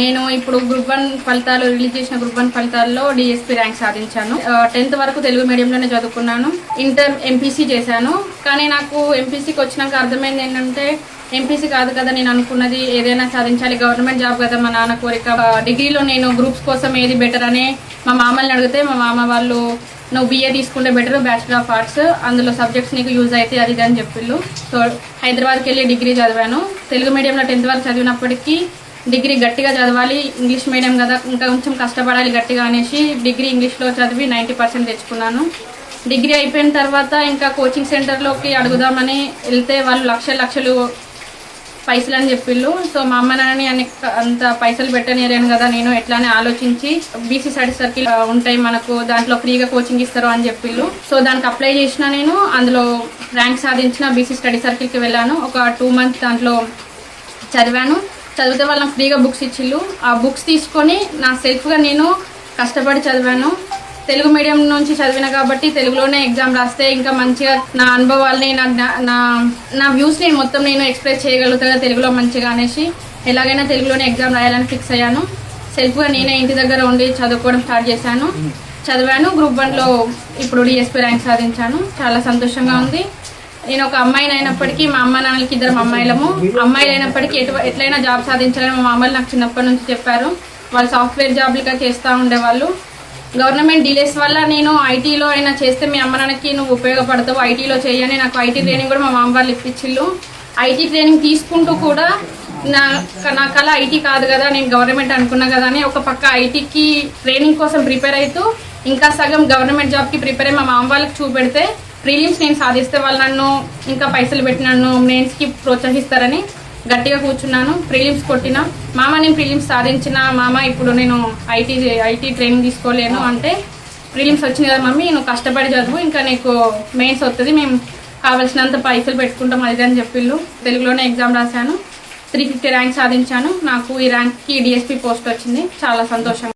నేను ఇప్పుడు group one ఫలితాలు రిలీజ్ చేసిన గ్రూప్ వన్ ఫలితాల్లో డిఎస్పీ ర్యాంక్ సాధించాను. టెన్త్ వరకు తెలుగు మీడియంలోనే చదువుకున్నాను. ఇంటర్ ఎంపీసీ చేశాను. కానీ నాకు ఎంపీసీకి వచ్చినాక అర్థమైంది ఏంటంటే ఎంపీసీ కాదు కదా నేను అనుకున్నది ఏదైనా సాధించాలి. గవర్నమెంట్ జాబ్ కదా మా నాన్న కోరిక. డిగ్రీలో నేను గ్రూప్స్ కోసం ఏది బెటర్ అని మా మామల్ని అడిగితే మా మామ వాళ్ళు నువ్వు బీఏ తీసుకుంటే బెటర్ బ్యాచిలర్ ఆఫ్ ఆర్ట్స్ అందులో సబ్జెక్ట్స్ నీకు యూజ్ అయితే అది అని చెప్పిళ్ళు. సో హైదరాబాద్కి వెళ్ళి డిగ్రీ చదివాను. తెలుగు మీడియంలో టెన్త్ వరకు చదివినప్పటికీ డిగ్రీ గట్టిగా చదవాలి ఇంగ్లీష్ మీడియం కదా ఇంకా కొంచెం కష్టపడాలి గట్టిగా అనేసి డిగ్రీ ఇంగ్లీష్లో చదివి నైంటీ పర్సెంట్ తెచ్చుకున్నాను. డిగ్రీ అయిపోయిన తర్వాత ఇంకా కోచింగ్ సెంటర్లోకి అడుగుదామని వెళ్తే వాళ్ళు లక్షలు లక్షలు పైసలు అని చెప్పిళ్ళు. సో మా అమ్మ నాన్నని అని అంత పైసలు పెట్టనేరాను కదా నేను ఎట్లా అని ఆలోచించి బీసీ స్టడీ సర్కిల్ ఉంటాయి మనకు దాంట్లో ఫ్రీగా కోచింగ్ ఇస్తారు అని చెప్పిళ్ళు. సో దానికి అప్లై చేసిన నేను అందులో ర్యాంక్ సాధించిన బీసీ స్టడీ సర్కిల్కి వెళ్ళాను. ఒక టూ మంత్స్ దాంట్లో చదివాను. చదివితే వాళ్ళు నాకు ఫ్రీగా బుక్స్ ఇచ్చిళ్ళు. ఆ బుక్స్ తీసుకొని నా సెల్ఫ్గా నేను కష్టపడి చదివాను. తెలుగు మీడియం నుంచి చదివిన కాబట్టి తెలుగులోనే ఎగ్జామ్ రాస్తే ఇంకా మంచిగా నా అనుభవాల్ని నా నా నా వ్యూస్ నేను మొత్తం నేను ఎక్స్ప్రెస్ చేయగలుగుతా తెలుగులో మంచిగా అనేసి. ఎలాగైనా తెలుగులోనే ఎగ్జామ్ రాయాలని ఫిక్స్ అయ్యాను. సెల్ఫ్గా నేనే ఇంటి దగ్గర ఉండి చదువుకోవడం స్టార్ట్ చేశాను. చదివాను గ్రూప్ వన్లో ఇప్పుడు డిఎస్పీ ర్యాంక్ సాధించాను. చాలా సంతోషంగా ఉంది. నేను ఒక అమ్మాయిని అయినప్పటికీ మా అమ్మ నాన్నలకి ఇద్దరు అమ్మాయిలము. అమ్మాయిలు అయినప్పటికీ ఎటు ఎట్లయినా జాబ్ సాధించాలని మా అమ్మలు నాకు చిన్నప్పటి నుంచి చెప్పారు. వాళ్ళు సాఫ్ట్వేర్ జాబ్లుగా చేస్తూ ఉండేవాళ్ళు. గవర్నమెంట్ డిలేస్ వల్ల నేను ఐటీలో అయినా చేస్తే మీ అమ్మ నాన్నకి నువ్వు ఉపయోగపడతావు. ఐటీలో చేయని నాకు ఐటీ ట్రైనింగ్ కూడా మా మామ వాళ్ళు ఇప్పించిళ్ళు. ఐటీ ట్రైనింగ్ తీసుకుంటూ కూడా నా నా కళ ఐటీ కాదు కదా నేను గవర్నమెంట్ అనుకున్నా కదా అని ఒక పక్క ఐటీకి ట్రైనింగ్ కోసం ప్రిపేర్ అవుతూ ఇంకా సగం గవర్నమెంట్ జాబ్కి ప్రిపేర్ అయ్యి మా మామ వాళ్ళకి చూపెడితే ప్రీలిమ్స్ నేను సాధిస్తే వాళ్ళు నన్ను ఇంకా పైసలు పెట్టి నన్ను మెయిన్స్కి ప్రోత్సహిస్తారని గట్టిగా కూర్చున్నాను. ప్రీలిమ్స్ కొట్టిన మామ నేను ప్రీలిమ్స్ సాధించిన మామ ఇప్పుడు నేను ఐటీ ఐటీ ట్రైనింగ్ తీసుకోలేను అంటే ప్రీలిమ్స్ వచ్చింది కదా మమ్మీ నువ్వు కష్టపడి చదువు ఇంకా నీకు మెయిన్స్ వస్తుంది మేము కావాల్సినంత పైసలు పెట్టుకుంటాం అది అని చెప్పిళ్ళు. తెలుగులోనే ఎగ్జామ్ రాశాను. త్రీ ఫిఫ్టీ ర్యాంక్ సాధించాను. నాకు ఈ ర్యాంక్కి డిఎస్పీ పోస్ట్ వచ్చింది. చాలా సంతోషం